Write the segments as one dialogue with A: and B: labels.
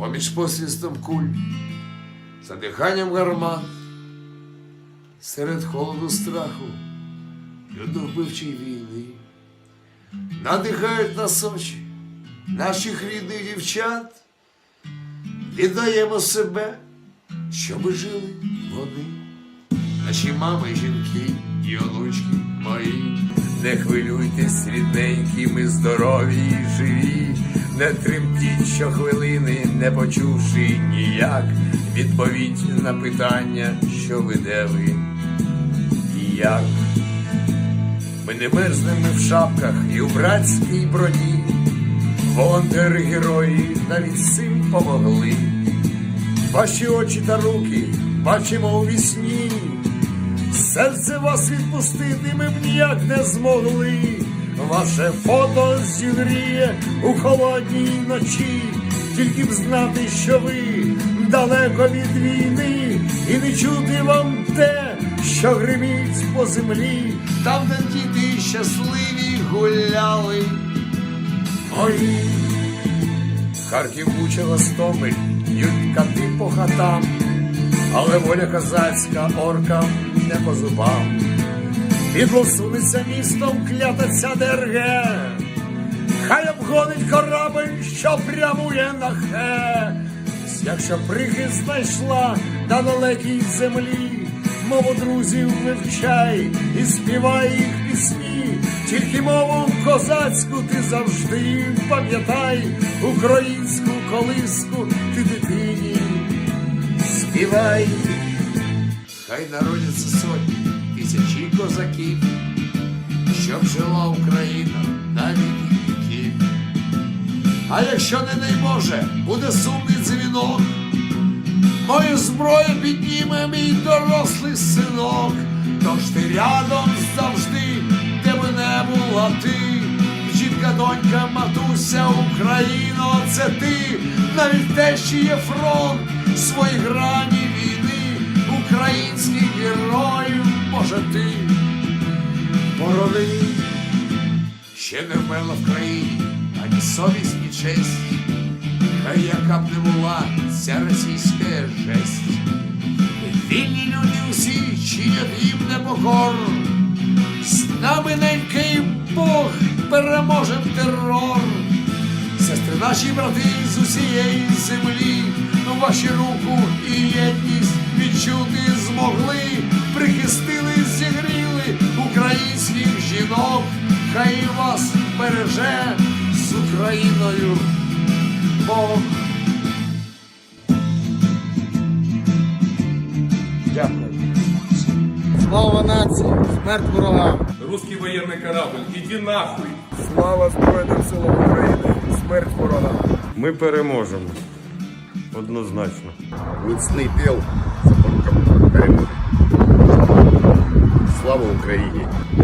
A: поміж посвістом куль, за диханням гармат, серед холоду страху, людовбивчої війни, надихають нас очі наших рідних дівчат, віддаємо себе, щоби жили вони, наші мами, жінки і онучки мої. Не хвилюйтесь, рідненькі, ми здорові і живі, не тремтіть щохвилини, не почувши ніяк відповідь на питання, що ви де ви і як. Ми не мерзнемо в шапках і у братській броні. Волонтери герої навіть цим помогли. Ваші очі та руки бачимо у вісні. Серце вас відпустити ми б ніяк не змогли. Ваше фото зігріє у холодній ночі, тільки б знати, що ви далеко від війни, і не чути вам те, що гримить по землі, там, де діти щасливі гуляли. Ой, Харків Буча Гостомель, б'ють кати по хатам, але воля козацька оркам не по зубам. Підло сунеться містом клята ця ДРГ, хай обгонить корабель, що прямує на хе. Якщо прихист знайшла на далекій землі, мову друзів вивчай і співай їх пісні, тільки мову козацьку ти завжди пам'ятай, українську колиску ти дитині співай. Хай народяться сотні, тисячі козаків, щоб жила Україна на віки віків. А якщо, не дай Боже, буде сумний дзвінок, мою зброю підніме мій дорослий синок, тож ти рядом завжди, де би не була ти, жінка, донька, матуся, Україно, це ти, навіть те, що є фронт свої грані війни, українських героїв, може ти борони, ще не вмерла в країні ані совість, ні честь, хай яка б не була ця російська жесть. Вільні люди усі чинять їм непокору, з нами ненький Бог переможем терор. Сестри наші брати з усієї землі, ваші руку і єдність відчути хай вас береже з Україною Бог. Дякую.
B: Слава нації, смерть ворогам!
C: Русский военный корабль, иди нахуй!
D: Слава Збройним силам України! Смерть ворогам!
E: Ми переможемо. Однозначно.
D: Міцний піл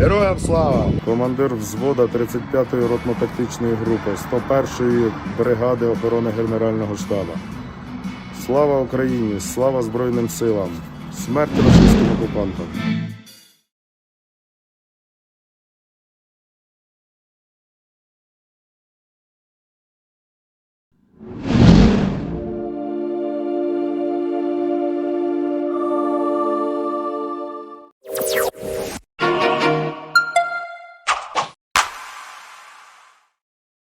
D: Героям слава!
E: Командир взвода 35-ї ротно-тактичної групи 101-ї бригади охорони Генерального штабу. Слава Україні! Слава Збройним силам! Смерть російським окупантам!